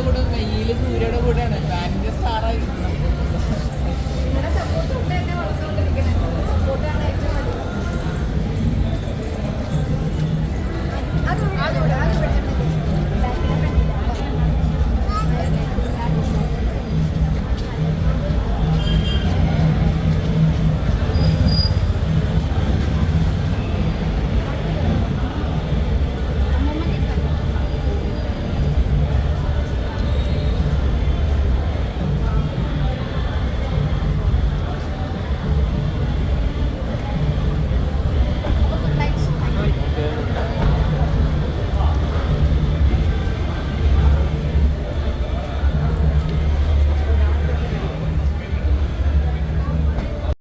പാനിയുടെ കൂടെ മെയ്യിൽ സൂര്യയുടെ കൂടെയാണ്. പാനിന്റെ സ്റ്റാറായിരുന്നു അതുകൊണ്ട്